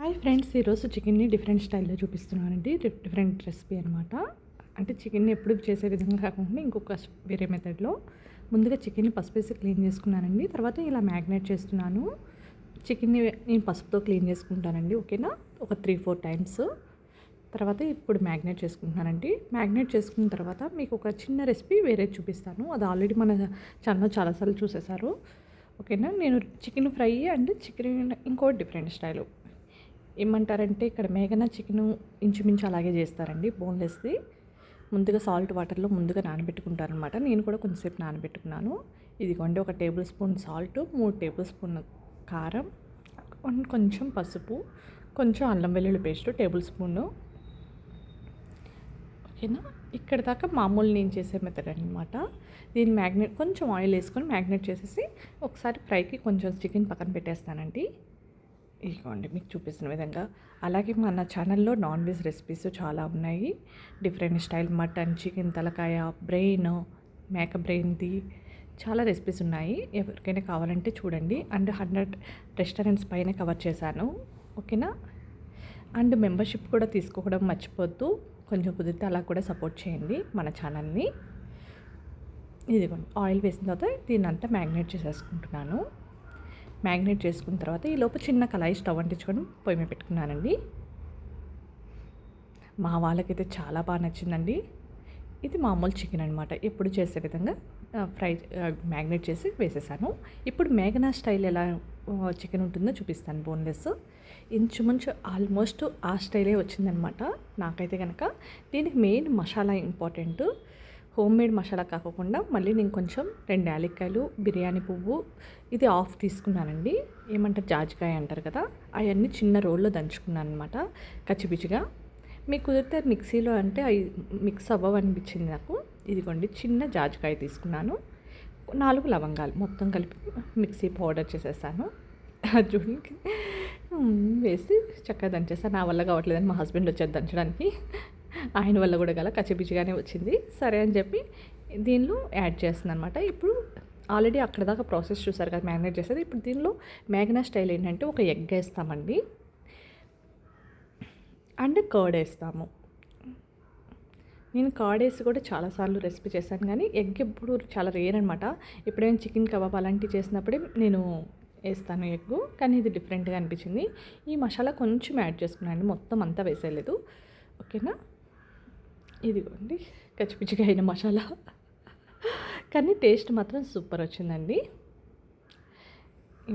Hi friends ఈరోజు చికెన్ని different స్టైల్లో చూపిస్తున్నానండి. డిఫరెంట్ రెసిపీ అనమాట అంటే చికెన్ని ఎప్పుడు చేసే విధంగా కాకుండా ఇంకొక వేరే మెథడ్లో. ముందుగా చికెన్ని పసుపు వేసి క్లీన్ చేసుకున్నానండి. తర్వాత ఇలా మ్యాగ్నేట్ చేస్తున్నాను. చికెన్ని నేను పసుపుతో క్లీన్ చేసుకుంటానండి ఓకేనా? ఒక త్రీ ఫోర్ టైమ్స్. తర్వాత ఇప్పుడు మ్యాగ్నేట్ చేసుకుంటున్నానండి. మ్యాగ్నేట్ చేసుకున్న తర్వాత మీకు ఒక చిన్న రెసిపీ వేరే చూపిస్తాను. అది ఆల్రెడీ మన ఛానల్లో చాలాసార్లు చూసేశారు. ఓకేనా? నేను చికెన్ ఫ్రై అండ్ చికెన్ ఇంకో డిఫరెంట్ స్టైల్. ఏమంటారంటే ఇక్కడ మేఘన చికెన్ ఇంచుమించు అలాగే చేస్తారండి బోన్లెస్ది. ముందుగా సాల్ట్ వాటర్లో ముందుగా నానబెట్టుకుంటారనమాట. నేను కూడా కొంచెంసేపు నానబెట్టుకున్నాను. ఇదిగోండి ఒక టేబుల్ స్పూన్ సాల్ట్ మూడు టేబుల్ స్పూన్ కారం కొంచెం పసుపు కొంచెం అల్లం వెల్లుల్లి పేస్ట్ టేబుల్ స్పూను. ఓకేనా? ఇక్కడ దాకా మామూలు నేను చేసే మెథడ్ అనమాట దీన్ని మ్యాగ్నెట్ కొంచెం ఆయిల్ వేసుకొని మ్యాగ్నెట్ చేసేసి ఒకసారి ఫ్రైకి కొంచెం చికెన్ పక్కన పెట్టేస్తానండి. ఇదిగోండి మీకు చూపిస్తున్న విధంగా. అలాగే మన ఛానల్లో నాన్ వెజ్ రెసిపీస్ చాలా ఉన్నాయి. డిఫరెంట్ స్టైల్ మటన్ చికెన్ తలకాయ బ్రెయిన్ మేక బ్రెయిన్ది చాలా రెసిపీస్ ఉన్నాయి. ఎవరికైనా కావాలంటే చూడండి. అండ్ హండ్రెడ్ రెస్టారెంట్స్ పైన కవర్ చేశాను. ఓకేనా? అండ్ మెంబర్షిప్ కూడా తీసుకోవడం మర్చిపోద్దు. కొంచెం కుదిరితే అలా కూడా సపోర్ట్ చేయండి మన ఛానల్ని. ఇదిగోండి ఆయిల్ వేసిన తర్వాత దీన్ని అంతా మ్యాగ్నేట్ చేసేసుకుంటున్నాను. మ్యాగ్నేట్ చేసుకున్న తర్వాత ఈ లోపు చిన్న కళాయి స్టవ్ అంటించుకొని పొయ్యి మీద పెట్టుకున్నానండి. మా వాళ్ళకైతే చాలా బాగా నచ్చిందండి. ఇది మామూలు చికెన్ అనమాట ఎప్పుడు చేసే విధంగా ఫ్రై మ్యాగ్నేట్ చేసి వేసేసాను. ఇప్పుడు మేఘనా స్టైల్ ఎలా చికెన్ ఉంటుందో చూపిస్తాను బోన్లెస్. ఇంచుమించు ఆల్మోస్ట్ ఆ స్టైలే వచ్చిందనమాట నాకైతే కనుక దీనికి main masala important. Homemade masala కాకుండా మళ్ళీ నేను కొంచెం రెండు యాలక్కాయలు బిర్యానీ పువ్వు ఇది ఆఫ్ తీసుకున్నానండి. ఏమంటారు? జాజికాయ అంటారు కదా? అవన్నీ చిన్న రోల్లో దంచుకున్నాను అనమాట కచ్చిపిచ్చిగా. మీకు కుదిరితే మిక్సీలో అంటే అవి మిక్స్ అవ్వవనిపించింది నాకు. ఇదిగోండి చిన్న జాజికాయ తీసుకున్నాను. నాలుగు లవంగాలు మొత్తం కలిపి మిక్సీ పౌడర్ చేసేసాను. అది చూడండి. వేసి చక్కగా దంచేస్తాను నా వల్ల కావట్లేదని మా హస్బెండ్ వచ్చేది దంచడానికి. ఆయన వల్ల కూడా గల కచ్చిపిచ్చిగానే వచ్చింది. సరే అని చెప్పి దీనిలో యాడ్ చేస్తుంది అనమాట ఇప్పుడు ఆల్రెడీ అక్కడ దాకా ప్రాసెస్ చూసారు కదా మ్యాగ్నేట్ చేసేది. ఇప్పుడు దీనిలో మ్యాగ్నా స్టైల్ ఏంటంటే ఒక ఎగ్ వేస్తామండి. అండ్ కర్డ్ వేస్తాము. నేను కర్డ్ వేసి కూడా చాలాసార్లు రెసిపీ చేశాను కానీ ఎగ్ ఎప్పుడు చాలా రేర్ అనమాట ఎప్పుడైనా చికెన్ కబాబ్ అలాంటివి చేసినప్పుడే నేను వేస్తాను ఎగ్ కానీ ఇది డిఫరెంట్గా అనిపించింది. ఈ మసాలా కొంచెం యాడ్ చేసుకున్నాను మొత్తం అంతా వేసేయలేదు. ఓకేనా? ఇదిగోండి కచ్చిపిచ్చిగా అయిన మసాలా. కానీ టేస్ట్ మాత్రం సూపర్ వచ్చిందండి.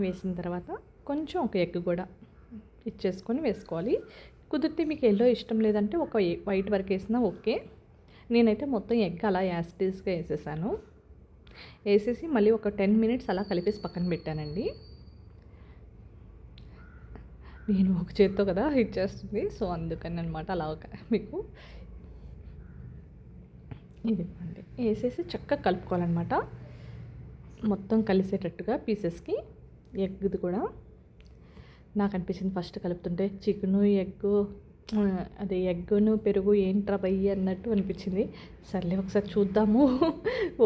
వేసిన తర్వాత కొంచెం ఒక ఎగ్ కూడా ఇచ్చేసుకొని వేసుకోవాలి. కుదిరితే మీకు ఎల్లో ఇష్టం లేదంటే ఒక వైట్ వరకు వేసినా ఓకే. నేనైతే మొత్తం ఎగ్ అలా యాసిటీస్గా వేసేసాను. వేసేసి మళ్ళీ ఒక టెన్ మినిట్స్ అలా కలిపేసి పక్కన పెట్టానండి. నేను ఒక చేత్తో కదా ఇచ్చేస్తుంది. సో అందుకని అనమాట అలా ఒక మీకు ఇది వేసేసి చక్కగా కలుపుకోవాలన్నమాట. మొత్తం కలిసేటట్టుగా పీసెస్కి ఎగ్ది కూడా. నాకు అనిపించింది ఫస్ట్ కలుపుతుంటే చికెను ఎగ్ అదే ఎగ్గును పెరుగు ఏంట్రా బయ్యి అన్నట్టు అనిపించింది. సర్లే ఒకసారి చూద్దాము.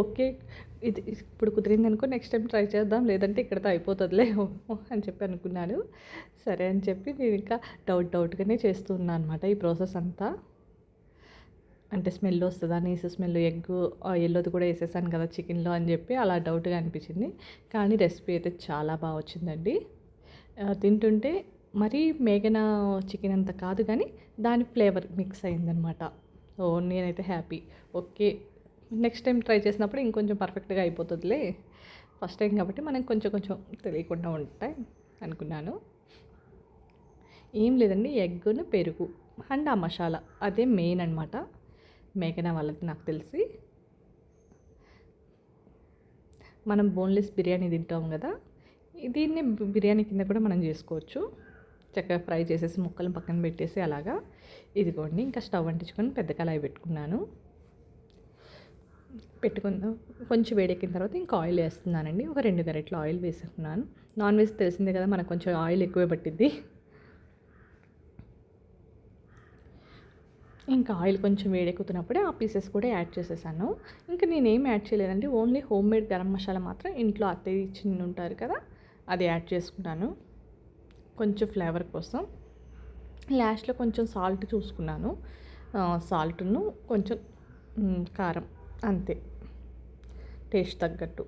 ఓకే ఇది ఇప్పుడు కుదిరింది అనుకో నెక్స్ట్ టైం ట్రై చేద్దాం. లేదంటే ఇక్కడతో అయిపోతుందిలే అని చెప్పి అనుకున్నాను. సరే అని చెప్పి నేను ఇంకా డౌట్ డౌట్గానే చేస్తున్నాను అనమాట ఈ ప్రాసెస్ అంతా. అంటే స్మెల్ వస్తుందా నీసు స్మెల్ ఎగ్ ఎల్లోది కూడా వేసేసాను కదా చికెన్లో అని చెప్పి అలా డౌట్గా అనిపించింది. కానీ రెసిపీ అయితే చాలా బాగా వచ్చిందండి. తింటుంటే మరీ మేఘన చికెన్ అంత కాదు కానీ దాని ఫ్లేవర్ మిక్స్ అయిందనమాట ఓ నేనైతే happy. Okay next time try చేసినప్పుడు ఇంకొంచెం పర్ఫెక్ట్గా అయిపోతుందిలే. ఫస్ట్ టైం కాబట్టి మనకు కొంచెం కొంచెం తెలియకుండా ఉంటాయి అనుకున్నాను. ఏం లేదండి ఎగ్గును పెరుగు అండ్ ఆ మసాలా అదే మెయిన్ అనమాట మేకన వాళ్ళది నాకు తెలిసి. మనం బోన్లెస్ బిర్యానీ తింటాం కదా దీన్ని బిర్యానీ కింద కూడా మనం చేసుకోవచ్చు. చక్కగా ఫ్రై చేసేసి ముక్కలు పక్కన పెట్టేసి అలాగా. ఇదిగోండి ఇంకా స్టవ్ అంటించుకొని పెద్ద కళాయి పెట్టుకున్నాను. పెట్టుకున్న కొంచెం వేడెక్కిన తర్వాత ఇంకా ఆయిల్ వేస్తున్నానండి. ఒక రెండు గరెట్ల ఆయిల్ వేసుకున్నాను. నాన్ వెజ్ తెలిసిందే కదా మనకు కొంచెం ఆయిల్ ఎక్కువే పట్టిద్ది. ఇంకా ఆయిల్ కొంచెం వేడెక్కుతున్నప్పుడే ఆ పీసెస్ కూడా యాడ్ చేసేసాను. ఇంకా నేనేం యాడ్ చేయలేదండి. Only homemade garam masala మాత్రం ఇంట్లో అత్తయ్య ఇచ్చి ఉంటారు కదా అది యాడ్ చేసుకున్నాను కొంచెం ఫ్లేవర్ కోసం. లాస్ట్లో కొంచెం సాల్ట్ చూసుకున్నాను. సాల్ట్ను కొంచెం కారం అంతే. టేస్ట్ తగ్గట్టు.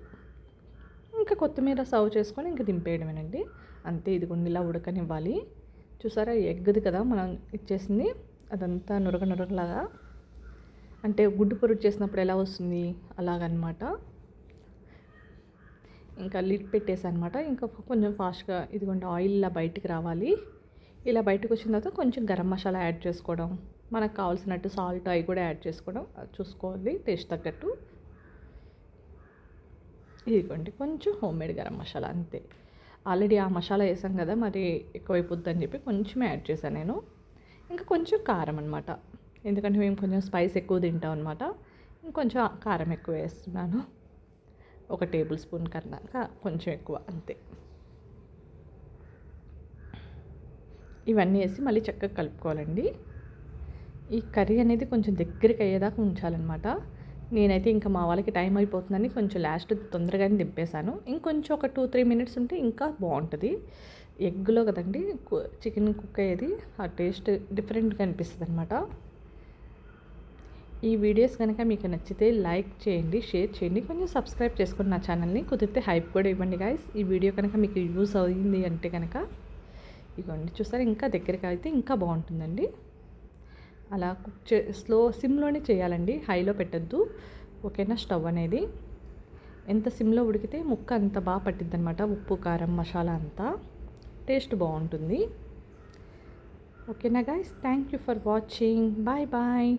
ఇంకా కొత్తిమీర సర్వ్ చేసుకొని ఇంకా దింపేయడమేనండి. అంతే ఇదిగోండి ఇలా ఉడకనివ్వాలి. చూసారా ఎగ్ది కదా మనం ఇచ్చేసింది. అదంతా నురగ నురగలాగా. అంటే గుడ్డు పొరుగు చేసినప్పుడు ఎలా వస్తుంది? అలాగనమాట. ఇంకా లిడ్ పెట్టేసనమాట. ఇంకా కొంచెం ఫాస్ట్గా ఇదిగోండి ఆయిల్ ఇలా బయటికి రావాలి. ఇలా బయటకు వచ్చిన తర్వాత కొంచెం గరం మసాలా యాడ్ చేసుకోవడం మనకు కావాల్సినట్టు సాల్ట్ అవి కూడా యాడ్ చేసుకోవడం చూసుకోవాలి టేస్ట్ తగ్గట్టు. ఇదిగోండి కొంచెం హోమ్ మేడ్ గరం మసాలా అంతే. ఆల్రెడీ ఆ మసాలా వేసాం కదా మరి ఎక్కువైపోద్దని చెప్పి కొంచెం యాడ్ చేశాను నేను. ఇంకా కొంచెం కారం అనమాట ఎందుకంటే మేము కొంచెం స్పైస్ ఎక్కువ తింటాం అనమాట ఇంకొంచెం కారం ఎక్కువ వేస్తున్నాను. ఒక టేబుల్ స్పూన్ కన్నా కొంచెం ఎక్కువ అంతే. ఇవన్నీ వేసి మళ్ళీ చక్కగా కలుపుకోవాలండి. ఈ కర్రీ అనేది కొంచెం దగ్గరికి అయ్యేదాకా ఉంచాలన్నమాట. నేనైతే ఇంకా మా వాళ్ళకి టైం అయిపోతుందని కొంచెం లాస్ట్ తొందరగానే దింపేశాను. ఇంకొంచెం ఒక టూ త్రీ మినిట్స్ ఉంటే ఇంకా బాగుంటుంది. ఎగ్లో కదండి చికెన్ కుక్ అయ్యేది. ఆ టేస్ట్ డిఫరెంట్గా అనిపిస్తుంది అనమాట ఈ వీడియోస్ కనుక మీకు నచ్చితే లైక్ చేయండి షేర్ చేయండి. కొంచెం సబ్స్క్రైబ్ చేసుకోండి నా ఛానల్ని కుదిరితే హైప్ కూడా ఇవ్వండి గాయస్. ఈ వీడియో కనుక మీకు యూస్ అయింది అంటే కనుక ఇవ్వండి చూసారా ఇంకా దగ్గరికి అయితే ఇంకా బాగుంటుందండి. అలా కుక్ చే స్లో సిమ్లోనే చేయాలండి హైలో పెట్టద్దు. ఓకేనా స్టవ్ అనేది. ఎంత సిమ్లో ఉడికితే ముక్క అంత బాగా పట్టిద్ది అనమాట ఉప్పు కారం మసాలా అంతా. టేస్ట్ బాగుంటుంది. ఓకేనా guys thank you for watching bye bye